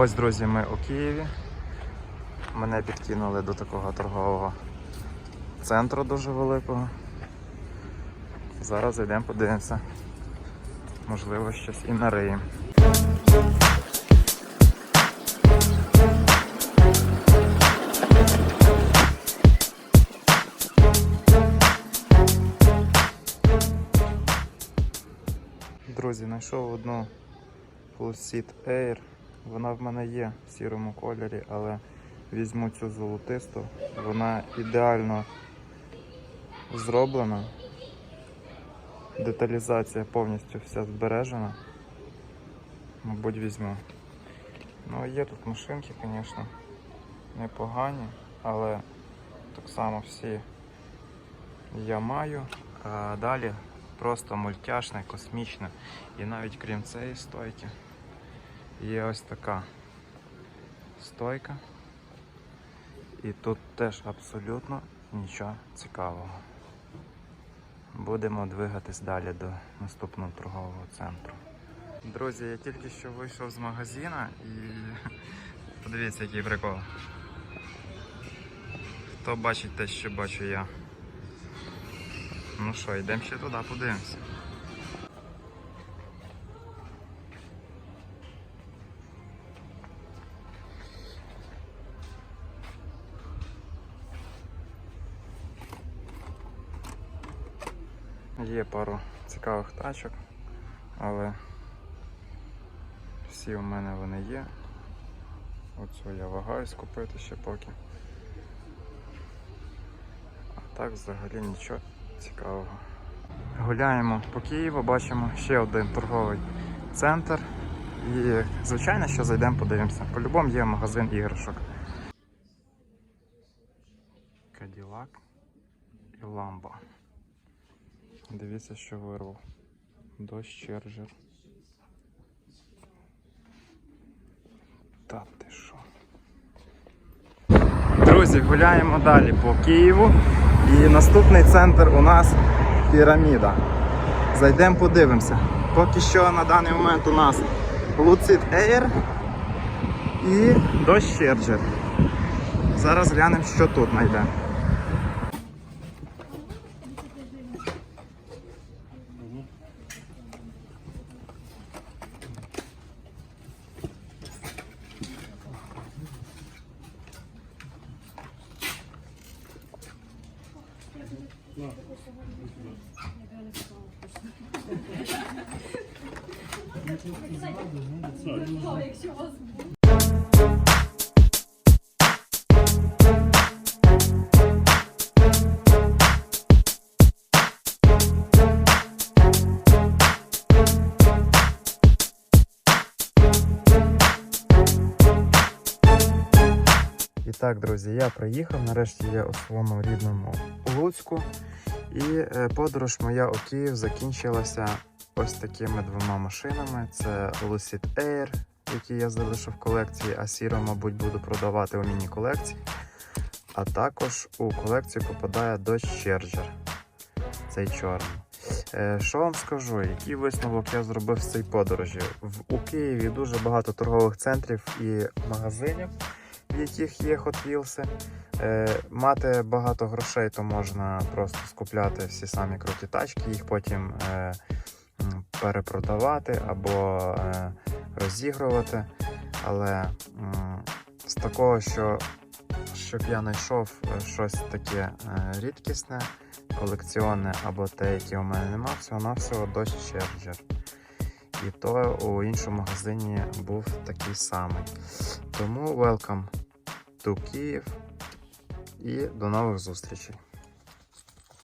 Ось, друзі, ми у Києві. Мене підкинули до такого торгового центру дуже великого. Зараз зайдемо, подивимося. Можливо, щось і нариємо. Друзі, знайшов одну Lucid Air. Вона в мене є в сірому кольорі, але візьму цю золотисту. Вона ідеально зроблена. Деталізація повністю вся збережена. Мабуть, візьму. Ну, є тут машинки, звісно, непогані, але так само всі я маю. А далі просто мультяшне, космічне. І навіть крім цієї стойки є ось така стойка. І тут теж абсолютно нічого цікавого. Будемо двигатись далі до наступного торгового центру. Друзі, я тільки що вийшов з магазина і подивіться, який прикол. Хто бачить те, що бачу я. Ну що, йдемо ще туди, подивимося. Є пару цікавих тачок, але всі у мене вони є. Оцю я вагаюсь купити ще поки. А так взагалі нічого цікавого. Гуляємо по Києву, бачимо ще один торговий центр. І, звичайно, що зайдемо, подивимося. По-любому є магазин іграшок. Каділак і ламба. Дивіться, що вирвав. Дощ черджер. Та ти що? Друзі, гуляємо далі по Києву. І наступний центр у нас піраміда. Зайдемо, подивимося. Поки що на даний момент у нас Lucid Air і Dodge Charger. Зараз глянемо, що тут знайдемо. Якщо вас І так, друзі, я приїхав. Нарешті я у своєму рідному Луцьку. І е, подорож моя у Київ закінчилася ось такими двома машинами: це Lucid Air, який я залишив в колекції, а Сіро, мабуть, буду продавати у міні-колекції. А також у колекцію попадає Dodge Charger. Цей чорний. Е, Що вам скажу, який висновок я зробив з цієї подорожі? У Києві дуже багато торгових центрів і магазинів, яких є Hot Wheels. Е, мати багато грошей, то можна просто скупляти всі самі круті тачки, їх потім е, перепродавати або е, розігрувати. Але з такого, що щоб я знайшов щось таке рідкісне, колекціонне або те, яке у мене нема, всього-навсього Dodge Charger. І то у іншому магазині був такий самий. Тому welcome to Київ і до нових зустрічей.